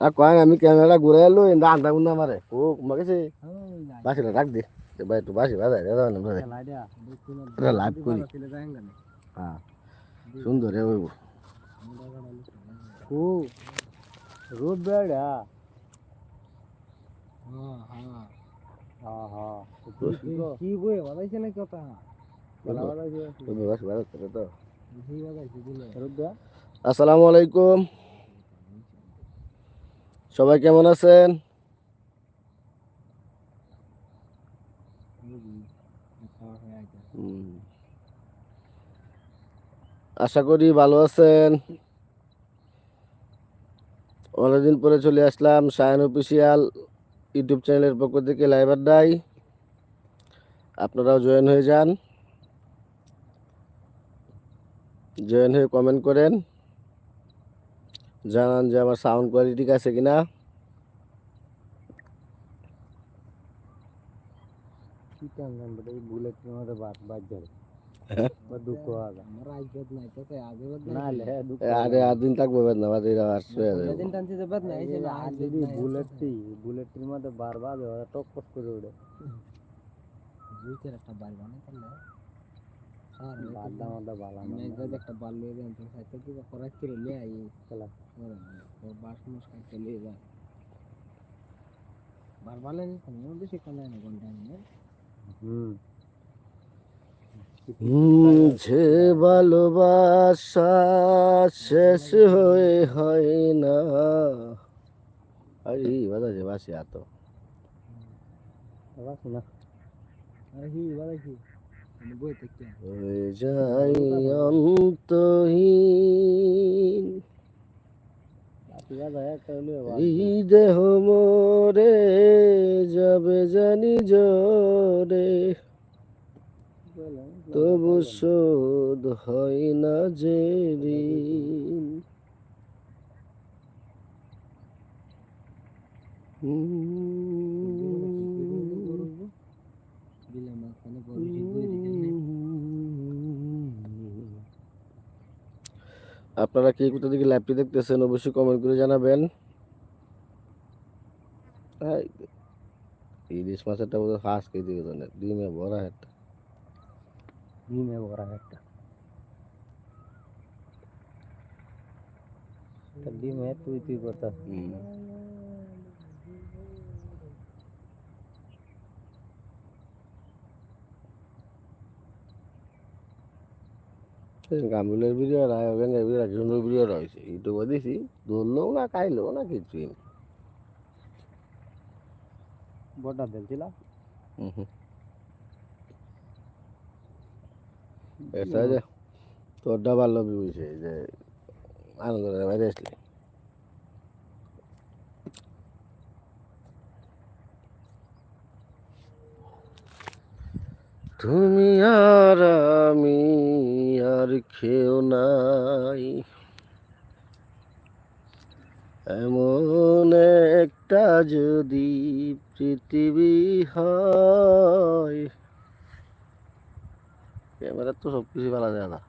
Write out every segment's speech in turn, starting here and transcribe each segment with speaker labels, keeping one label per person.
Speaker 1: কয় আমি ক্যামেরা ঘুরে এলো ইন্দা আন্দা গুন্দা মারে ও মাগেছে বাসিটা রাখ দে। ভাই একটু বাসি বাজায় রে দাও না এটা লাইভ করি। হ্যাঁ। সুন্দর রে ওই
Speaker 2: রোদ বেড়া কি বই বাজাইছে না কথা? বলা বাজাইছে
Speaker 1: তুমি বাসি বাজাতে রে তো
Speaker 2: বেশি বাজাইছে দিলে রোদ বেড়া
Speaker 1: আসসালামু আলাইকুম সবাই কেমন আছেন। আশা করি ভালো আছেন। অনেকদিন পরে চলে আসলাম সায়ন অফিসিয়াল ইউটিউব চ্যানেলের পক্ষ থেকে লাইভ আড্ডায়। আপনারাও জয়েন হয়ে যান। জয়েন হয়ে কমেন্ট করেন। জানান যে আমার সাউন্ড কোয়ালিটি ঠিক আছে কিনা।
Speaker 2: কি টাঙ্গান বলে বুলেট মধ্যে বাদ বাদ যাবে বা দুঃখ হবে। আমার আইজত নাই তো আগে না লে দুঃখ
Speaker 1: আরে আর দিন থাকব বেদনা বাদ এটা আর শুয়ে যাব।
Speaker 2: দিন টানতে যাবে না এই যে আর যদি বুলেটটি বুলেটের মধ্যে বারবার টক টক করে উড়ে। বুঝতে একটা বার বানাই তাহলে বাদা মাদা বালা না। একবার একটা বাল লিয়ে দেন তো সাইতে কি করা আই। খেলা। বাস মুস খাইতে লিয়ে যা। বার বালে নি তুমি বেশি কানে না ঘণ্টা নিয়ে হুম।
Speaker 1: যে ভালোবাসা শেষ হয়ে হয় না। আরে বাজাছে বাসি এত।
Speaker 2: বাস না। আরে বালা কি
Speaker 1: হয়ে যাই অন্তহীন। এই দেহ মোরে যাবে জানি জরে তবু শোধ হয় না যে ঋণ।
Speaker 2: দিলে মাঝখানে বড় বই দিকে
Speaker 1: আপনারা কে কোথা থেকে ল্যাপটি দেখতেছেন অবশ্যই কমেন্ট করে জানাবেন। এই, ইলিশ মাছেরটা বোধ হাঁস কেজি ওজনের ডিমে ভরা একটা।
Speaker 2: ডিমে ভরা একটা। একটা ডিমে তুই তুই করতাস
Speaker 1: হুম। গামুলের ভিডিও রায় ব্যাঙ্গের ভিডিও সুন্দর ভিডিও রয়েছে। ইউটিউবে দিছি ধরলেও না খাইলেও না কিছুই না। এটা যে তোরটা ভালো বুঝছে যে আনন্দ বাইরে আসলে। তুমি আর আমি আর খেও নাই। এমন একটা যদি পৃথিবী হয়। ক্যামেরা তো সব কিছু ভালো যায় না।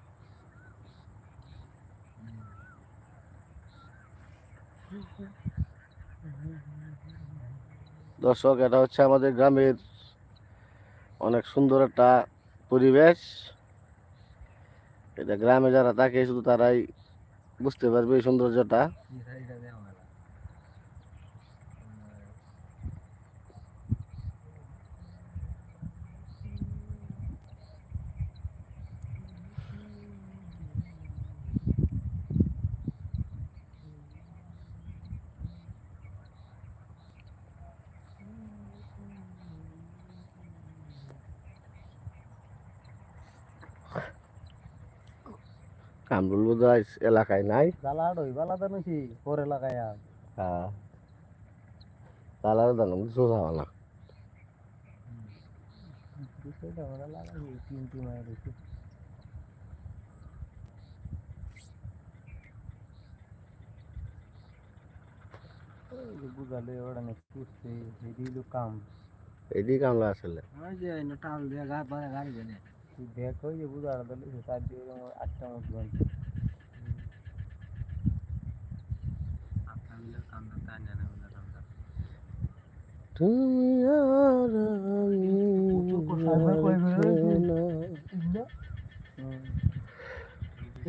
Speaker 1: দর্শক, এটা হচ্ছে আমাদের গ্রামের অনেক সুন্দর একটা পরিবেশ। এটা গ্রামে যারা থাকে শুধু তারাই বুঝতে পারবে এই সৌন্দর্যটা। কামরুল বোধ হয় এলাকায় নাই।
Speaker 2: জ্বালা ডই বালা তো নছি পরে লাগায়া
Speaker 1: হ্যাঁ। না
Speaker 2: ওরা লাগাই তিনটি মায়ের দিছে বুঝালে ওরা নাকি করছে এদিকে কাম।
Speaker 1: এটি কামলা আসলে।
Speaker 2: ওই টাল দিয়ে গা গাড়ি দেখ যে বুঝাটা দিলে তার দিয়ে আটটা
Speaker 1: তুমি আর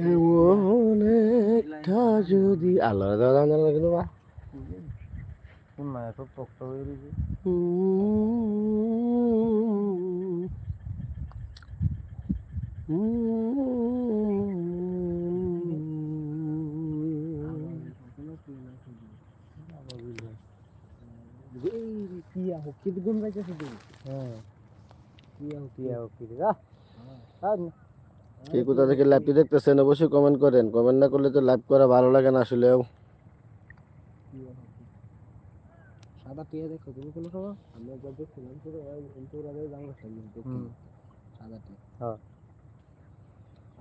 Speaker 1: এমন একটা যদি আল্লাহ দাদা লাগল বা?
Speaker 2: কোন টকটা হয়ে রয়েছে।
Speaker 3: গুণ
Speaker 2: হ্যাঁ
Speaker 3: কিয়া হকি
Speaker 2: কি আর কি আর
Speaker 1: কে কোথা থেকে লাইভটি দেখতেছেন অবশ্যই কমেন্ট করেন। কমেন্ট না করলে তো লাইভ করা ভালো লাগে না আসলেও
Speaker 3: সাদা টিয়া দেখো তুমি কোনো সময় আমি একবার দেখছিলাম পুরো সাদা টিয়া।
Speaker 2: হ্যাঁ।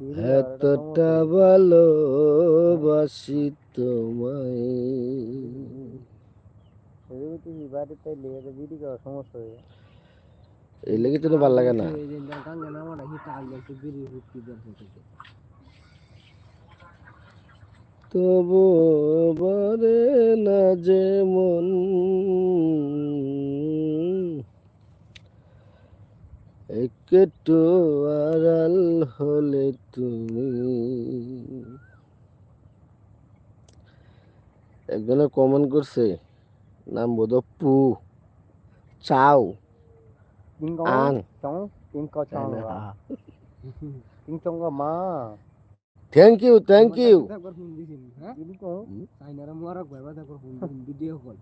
Speaker 1: এতটা ভালোবাসি তোমায়। এই লেগে তো ভালো লাগে না। তবু বারে না যে মন একটু আড়াল হলে তুমি। একজনে কমেন্ট করছে নাম বোধ পু। চাও।
Speaker 2: তিন চং মা।
Speaker 1: থ্যাংক ইউ থ্যাংক ইউ
Speaker 3: একবার ফোন দিছিন হ্যাঁ?
Speaker 2: বিড়ি কো
Speaker 3: সাইনারা মোরা কইবা দেখো ভিডিও কল।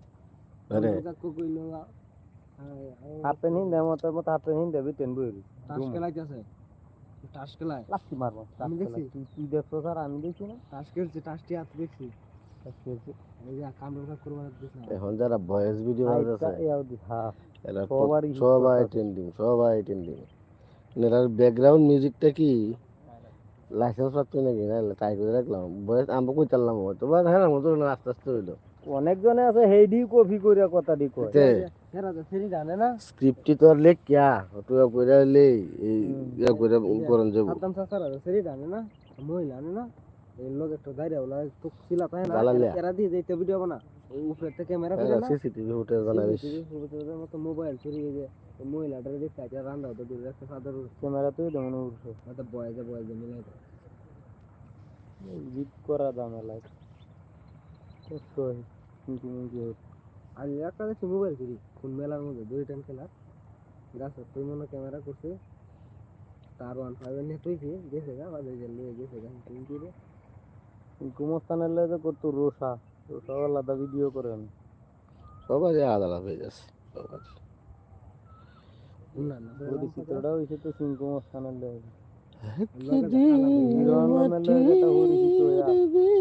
Speaker 1: আরে
Speaker 3: কাকু কইলো
Speaker 2: হাতে নিন দে মত মত হাতে নিন দেবি তেন বই
Speaker 3: টাস খেলাইতেছে টাস খেলায়
Speaker 2: লাস্টি মারবো
Speaker 3: আমি দেখছি।
Speaker 2: তুই তুই দেখছ স্যার? আমি দেখছি না।
Speaker 3: টাস খেলছে টাসটি হাত দেখছি।
Speaker 1: এখন যারা ভয়েস ভিডিও সবাই। ট্রেন্ডিং সবাই ট্রেন্ডিং এটার ব্যাকগ্রাউন্ড মিউজিকটা কি? লাইসেন্স প্রাপ্ত নাকি? না ট্রাই করে দেখলাম বয়স আমরা কই চাললাম হয়তো বা হ্যাঁ আস্তে আস্তে হইল।
Speaker 2: অনেকজনে আছে হেডি কপি কইরা কথা দি কয়।
Speaker 1: তে।
Speaker 3: এরা তো ফেরি জানে না?
Speaker 1: স্ক্রিপ্টটি তো আর লেখ কিয়া? তুই কইরা লে এই ইয়া কইরা করন যাব।
Speaker 3: সাদ্দাম সাসারা তো ফেরি জানে না? মহিলা জানে না? এই লোক একটু দাঁড়িয়ে ওলা তো সিলা তাই না? এরা দিয়ে যাইতে ভিডিও বানা। ওই উপরে থেকে ক্যামেরা করে না?
Speaker 1: সিসিটিভি ফুটেজ বানাবিস
Speaker 3: CCTV মতো মোবাইল চুরি এই যে মহিলাটার দেখতে আছে রান্না হতো দূরে একটা সাদা
Speaker 2: ক্যামেরা তুই দেমন উঠছে
Speaker 3: হয়তো বয়েজে বয়েজে মিলাই
Speaker 2: জিত করা দামে লাইক কিন্তু কি
Speaker 3: আর একটা দেখছি মোবাইল চুরি ফোন মেলার মধ্যে দুই টাইম খেলা। গাছ তুই মনে ক্যামেরা করছে তার ওয়ান ফাইভ এর নেট হয়েছে গেছে গা বাজে যে লিয়ে গেছে গা তুমি কি রে?
Speaker 2: গুমস্তানের লাগে করতো রোসা রোসা আলাদা ভিডিও করেন
Speaker 1: সবাই আলাদা আলাদা হয়ে যাচ্ছে সবাই।
Speaker 3: না না
Speaker 2: পরিচিতটা হইছে তো সিং গুমস্তানের লাগে ভাইরাল হয়ে এখন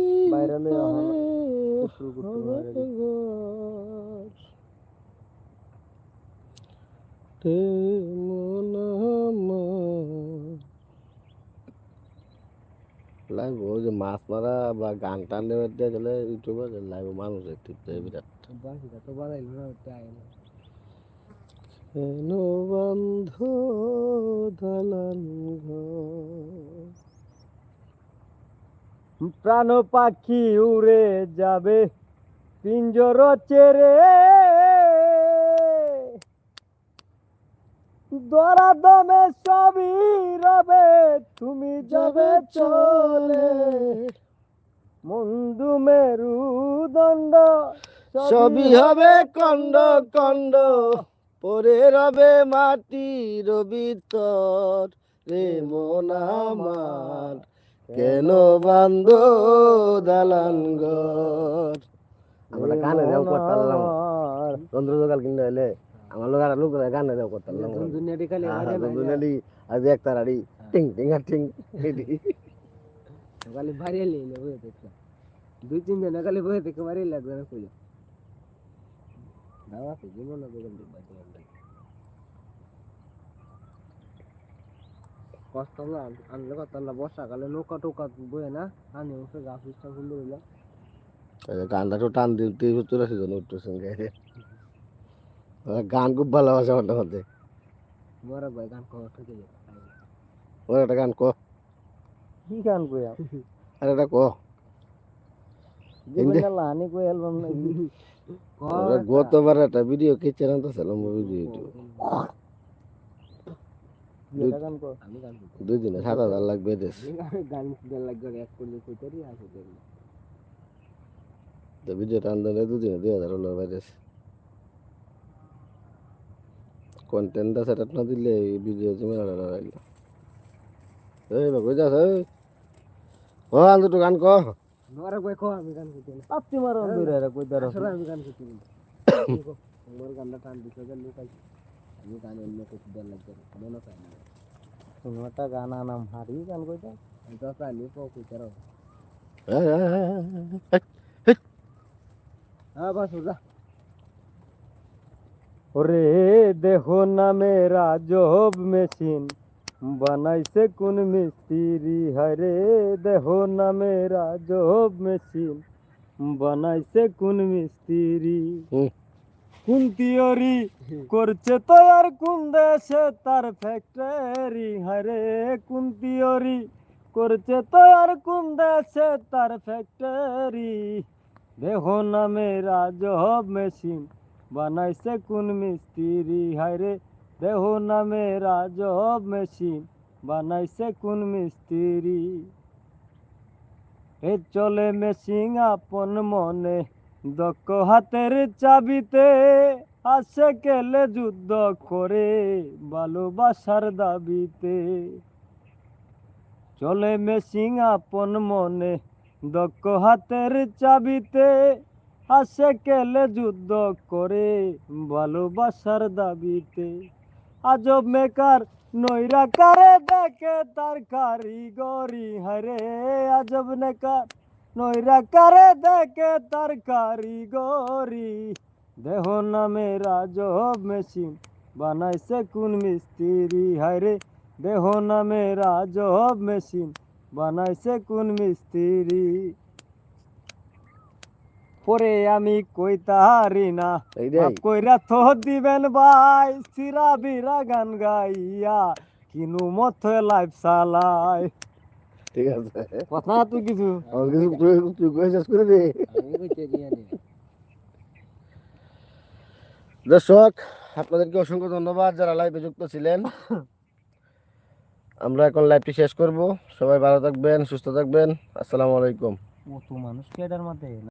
Speaker 2: কুটুর কুটুর হয়ে গেছে।
Speaker 1: লাইভ ওই যে মাছ মারা বা গান টান দেওয়ার দিয়ে গেলে ইউটিউবে লাইভ মানুষ একটু বিরাট।
Speaker 3: বাসিটা তো বাজাইলো না তাই না
Speaker 1: কেন বন্ধ দালান
Speaker 2: প্রাণ পাখি উড়ে যাবে পিঞ্জর চেরে। দরা দমে সবই রবে তুমি যাবে চলে। মন্দু মেরু দণ্ড
Speaker 1: সবই হবে কন্ড কন্ড পরে রবে মাটি রবি ভিতর রে মন আমার। কেন বান্ধ দালান ঘর? আমরা গানে দেও করতাম চন্দ্র জোগাল কিনতে হলে আমার লোক আর লোক গানে দেও করতাম
Speaker 3: দুনিয়াটি খালি আরে
Speaker 1: দুনিয়ালি আজ এক তারাড়ি। টিং টিং আর টিং
Speaker 3: খালি ভারিয়ে লিয়ে বয়ে দেখলাম। দুই তিন জন খালি বয়ে দেখে ভারিয়ে লাগবে না কইলো। দাওয়া তো জীবন না কষ্ট না আনলে কত না বর্ষাকালে নৌকা টোকা বয়ে না আনি ওকে গাছ উঠটা সুন্দর হইল
Speaker 1: এই যে গানটা তো টান দিতে চলে আসে জন উঠতেছেন গাইতে ওরা গান খুব ভালোবাসে আমার মধ্যে
Speaker 3: মরা ভাই গান কওয়া থেকে যায়
Speaker 1: ওরা একটা গান ক
Speaker 2: কি গান কইয়া
Speaker 1: আর একটা ক
Speaker 2: জীবন লাহানি কই অ্যালবাম নাই
Speaker 1: ওরা গতবার একটা ভিডিও কেচে আনতেছিলাম ভিডিও
Speaker 2: এটা গান কর
Speaker 3: আমি গান করতে
Speaker 1: দুই দিনে সাত হাজার লাগবে দেশ
Speaker 3: গান করে এক করলে কইতারি
Speaker 1: তো ভিডিও টান দুদিনে দুই হাজার হলো বাইরেস কন্টেন্টটা সেট না দিলে এই ভিডিও জমে লাগল। এই বা কই যাস ও আন দুটো গান ক।
Speaker 3: মরা ভাই কও আমি গান করতে না
Speaker 2: আপনি মারো দূরে রে কই দাঁড়া
Speaker 3: আসলে আমি গান করতে না তোমার গানটা টান দিতে গেলে লুকাই আমি গান অন্য কিছু দেড় লাখ মনে পাই না।
Speaker 2: কোনটা গান আনাম হারি গান কইতা
Speaker 3: আমি তো চাইলে পাও কইতারো
Speaker 1: এই, এই, এই, এই,
Speaker 3: হ্যাঁ বাস যা
Speaker 2: ওরে দেহ নামে রাজব মেশিন বানাইছে কোন মিস্ত্রি হরে দেহ নামে রাজব মেশিন বানাইছে কোন তিয়রি করছে তৈয়ার কোন দেশে তার ফ্যাক্টরি হরে কোন তিয়রি করছে তৈয়ার কোন দেশে তার ফ্যাক্টরি দেহ নামে রাজব মেশিন বানাইছে কোন মিস্ত্রি? হায়রে দেহ নামে রাজব মেশিন বানাইছে কোন মিস্ত্রি? এ চলে মেশিন আপন মনে দক্ষ হাতের চাবিতে আসে কেলে যুদ্ধ করে ভালোবাসার দাবিতে। চলে মেশিন আপন মনে, দক্ষ হাতের চাবিতে আসে কেলে যুদ্ধ করে ভালোবাসার দাবিতে। আজব মেকার নৈরা কারে দেখে তার কারিগরি হারে আজব নেকার। নৈরা কারে দেখে তার কারিগরি। দেহ নামে রাজব মেশিন বানাইছে কোন মিস্ত্রি? হায়রে দেহ নামে রাজব মেশিন বানাইছে কোন মিস্ত্রি? পরে আমি কইতারি না কইরা তো দিবেন ভাই সিরা বিরা গান গাইয়া কিনু মথে লাইফ চালাই
Speaker 1: ঠিক আছে।
Speaker 2: কথা তুই কিছু।
Speaker 1: আমার কিছু তুই তুই কই শেষ করে দে? দর্শক আপনাদেরকে অসংখ্য ধন্যবাদ যারা লাইভে যুক্ত ছিলেন। আমরা এখন লাইভটি শেষ করব। সবাই ভালো থাকবেন সুস্থ থাকবেন। আসসালামু আলাইকুম।
Speaker 2: ও তো মানুষ কেডার মধ্যে